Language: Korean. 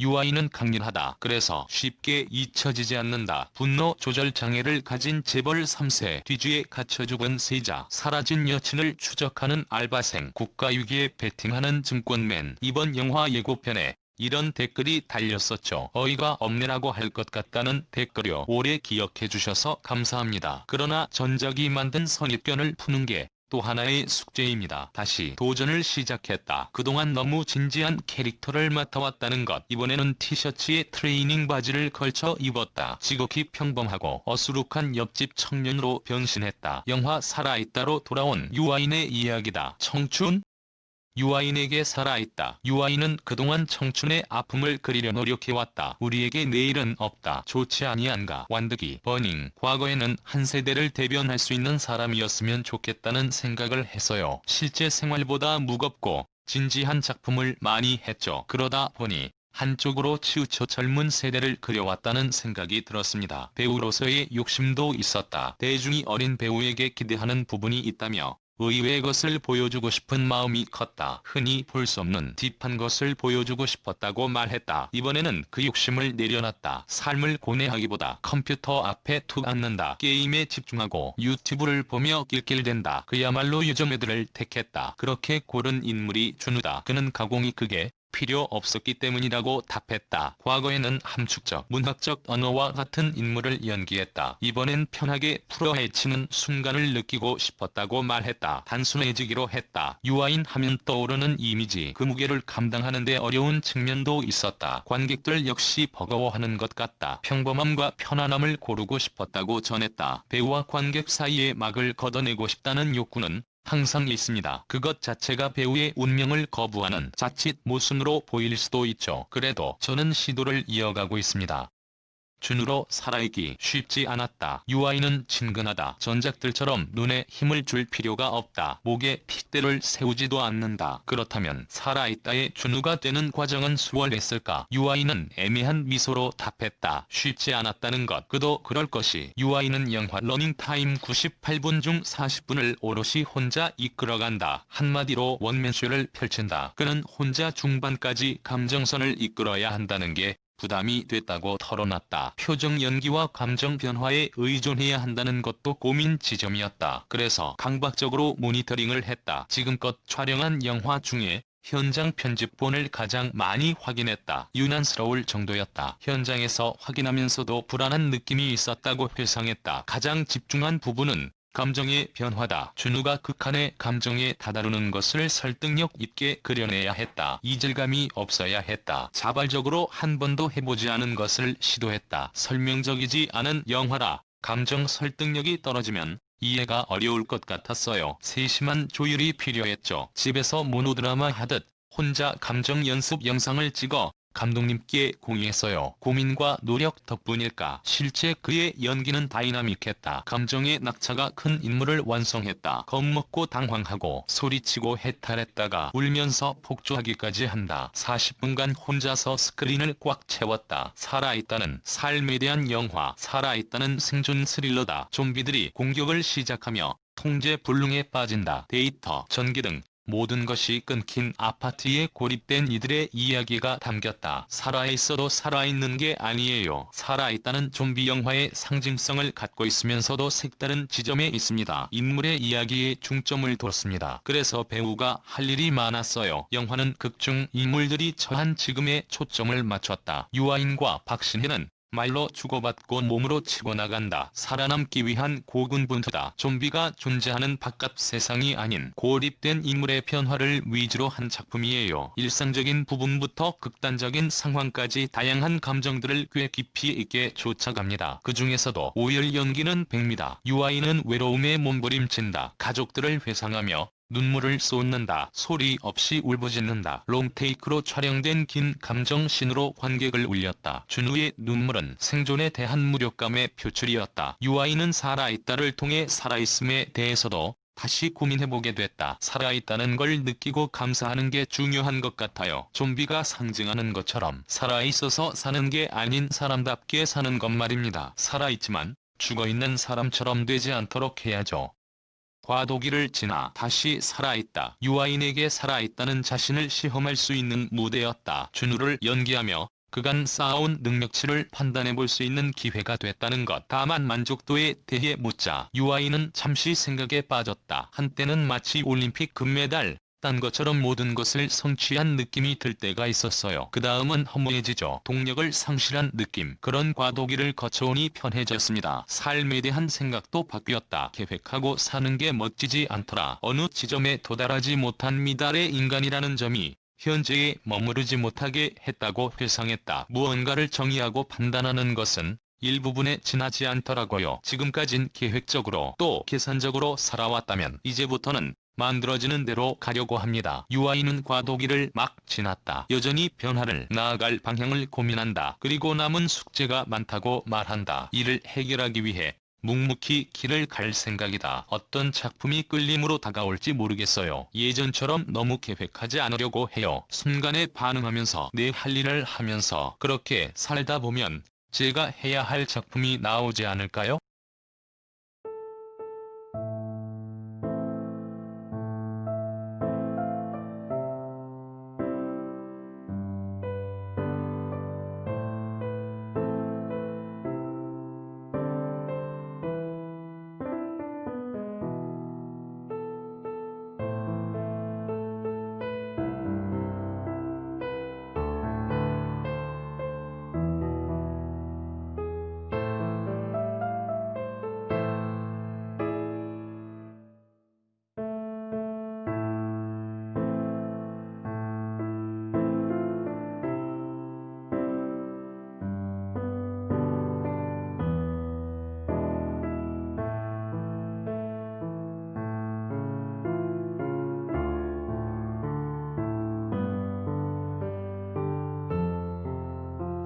UI는 강렬하다. 그래서 쉽게 잊혀지지 않는다. 분노 조절 장애를 가진 재벌 3세 뒤주에 갇혀 죽은 세자 사라진 여친을 추적하는 알바생 국가 위기에 베팅하는 증권맨 이번 영화 예고편에 이런 댓글이 달렸었죠. 어이가 없네라고 할 것 같다는 댓글요. 오래 기억해 주셔서 감사합니다. 그러나 전작이 만든 선입견을 푸는 게 또 하나의 숙제입니다. 다시 도전을 시작했다. 그동안 너무 진지한 캐릭터를 맡아왔다는 것. 이번에는 티셔츠에 트레이닝 바지를 걸쳐 입었다. 지극히 평범하고 어수룩한 옆집 청년으로 변신했다. 영화 살아있다로 돌아온 유아인의 이야기다. 청춘? 유아인에게 살아있다. 유아인은 그동안 청춘의 아픔을 그리려 노력해왔다. 우리에게 내일은 없다. 좋지 아니한가. 완득이 버닝. 과거에는 한 세대를 대변할 수 있는 사람이었으면 좋겠다는 생각을 했어요. 실제 생활보다 무겁고 진지한 작품을 많이 했죠. 그러다 보니 한쪽으로 치우쳐 젊은 세대를 그려왔다는 생각이 들었습니다. 배우로서의 욕심도 있었다. 대중이 어린 배우에게 기대하는 부분이 있다며 의외의 것을 보여주고 싶은 마음이 컸다. 흔히 볼 수 없는 딥한 것을 보여주고 싶었다고 말했다. 이번에는 그 욕심을 내려놨다. 삶을 고뇌하기보다 컴퓨터 앞에 툭 앉는다. 게임에 집중하고 유튜브를 보며 낄낄댄다. 그야말로 요즘 애들을 택했다. 그렇게 고른 인물이 준우다. 그는 가공이 크게 필요 없었기 때문이라고 답했다. 과거에는 함축적, 문학적 언어와 같은 인물을 연기했다. 이번엔 편하게 풀어 헤치는 순간을 느끼고 싶었다고 말했다. 단순해지기로 했다. 유아인 하면 떠오르는 이미지, 그 무게를 감당하는데 어려운 측면도 있었다. 관객들 역시 버거워하는 것 같다. 평범함과 편안함을 고르고 싶었다고 전했다. 배우와 관객 사이에 막을 걷어내고 싶다는 욕구는 항상 있습니다. 그것 자체가 배우의 운명을 거부하는 자칫 모순으로 보일 수도 있죠. 그래도 저는 시도를 이어가고 있습니다. 준우로 살아있기 쉽지 않았다. 유아인은 친근하다. 전작들처럼 눈에 힘을 줄 필요가 없다. 목에 핏대를 세우지도 않는다. 그렇다면 살아있다의 준우가 되는 과정은 수월했을까? 유아인은 애매한 미소로 답했다. 쉽지 않았다는 것. 그도 그럴 것이. 유아인은 영화 러닝타임 98분 중 40분을 오롯이 혼자 이끌어간다. 한마디로 원맨쇼를 펼친다. 그는 혼자 중반까지 감정선을 이끌어야 한다는 게 부담이 됐다고 털어놨다. 표정 연기와 감정 변화에 의존해야 한다는 것도 고민 지점이었다. 그래서 강박적으로 모니터링을 했다. 지금껏 촬영한 영화 중에 현장 편집본을 가장 많이 확인했다. 유난스러울 정도였다. 현장에서 확인하면서도 불안한 느낌이 있었다고 회상했다. 가장 집중한 부분은 감정의 변화다. 준우가 극한의 감정에 다다르는 것을 설득력 있게 그려내야 했다. 이질감이 없어야 했다. 자발적으로 한 번도 해보지 않은 것을 시도했다. 설명적이지 않은 영화라 감정 설득력이 떨어지면 이해가 어려울 것 같았어요. 세심한 조율이 필요했죠. 집에서 모노드라마 하듯 혼자 감정 연습 영상을 찍어 감독님께 공유했어요. 고민과 노력 덕분일까. 실제 그의 연기는 다이나믹했다. 감정의 낙차가 큰 인물을 완성했다. 겁먹고 당황하고 소리치고 해탈했다가 울면서 폭주하기까지 한다. 40분간 혼자서 스크린을 꽉 채웠다. 살아있다는 삶에 대한 영화, 살아있다는 생존 스릴러다. 좀비들이 공격을 시작하며 통제 불능에 빠진다. 데이터, 전기 등 모든 것이 끊긴 아파트에 고립된 이들의 이야기가 담겼다. 살아있어도 살아있는 게 아니에요. 살아있다는 좀비 영화의 상징성을 갖고 있으면서도 색다른 지점에 있습니다. 인물의 이야기에 중점을 뒀습니다. 그래서 배우가 할 일이 많았어요. 영화는 극중 인물들이 처한 지금에 초점을 맞췄다. 유아인과 박신혜는 말로 주고받고 몸으로 치고 나간다. 살아남기 위한 고군분투다. 좀비가 존재하는 바깥 세상이 아닌 고립된 인물의 변화를 위주로 한 작품이에요. 일상적인 부분부터 극단적인 상황까지 다양한 감정들을 꽤 깊이 있게 쫓아갑니다. 그 중에서도 오열 연기는 백미다. 유아인은 외로움에 몸부림친다. 가족들을 회상하며 눈물을 쏟는다. 소리 없이 울부짖는다. 롱테이크로 촬영된 긴 감정신으로 관객을 울렸다. 준우의 눈물은 생존에 대한 무력감의 표출이었다. 유아인은 살아있다를 통해 살아있음에 대해서도 다시 고민해보게 됐다. 살아있다는 걸 느끼고 감사하는 게 중요한 것 같아요. 좀비가 상징하는 것처럼 살아있어서 사는 게 아닌 사람답게 사는 것 말입니다. 살아있지만 죽어있는 사람처럼 되지 않도록 해야죠. 과도기를 지나 다시 살아있다. 유아인에게 살아있다는 자신을 시험할 수 있는 무대였다. 준우를 연기하며 그간 쌓아온 능력치를 판단해 볼 수 있는 기회가 됐다는 것. 다만 만족도에 대해 묻자 유아인은 잠시 생각에 빠졌다. 한때는 마치 올림픽 금메달 딴 것처럼 모든 것을 성취한 느낌이 들 때가 있었어요. 그 다음은 허무해지죠. 동력을 상실한 느낌. 그런 과도기를 거쳐오니 편해졌습니다. 삶에 대한 생각도 바뀌었다. 계획하고 사는 게 멋지지 않더라. 어느 지점에 도달하지 못한 미달의 인간이라는 점이 현재에 머무르지 못하게 했다고 회상했다. 무언가를 정의하고 판단하는 것은 일부분에 지나지 않더라고요. 지금까진 계획적으로 또 계산적으로 살아왔다면 이제부터는 만들어지는 대로 가려고 합니다. 유아인은 과도기를 막 지났다. 여전히 변화를 나아갈 방향을 고민한다. 그리고 남은 숙제가 많다고 말한다. 이를 해결하기 위해 묵묵히 길을 갈 생각이다. 어떤 작품이 끌림으로 다가올지 모르겠어요. 예전처럼 너무 계획하지 않으려고 해요. 순간에 반응하면서 내 할 일을 하면서 그렇게 살다 보면 제가 해야 할 작품이 나오지 않을까요?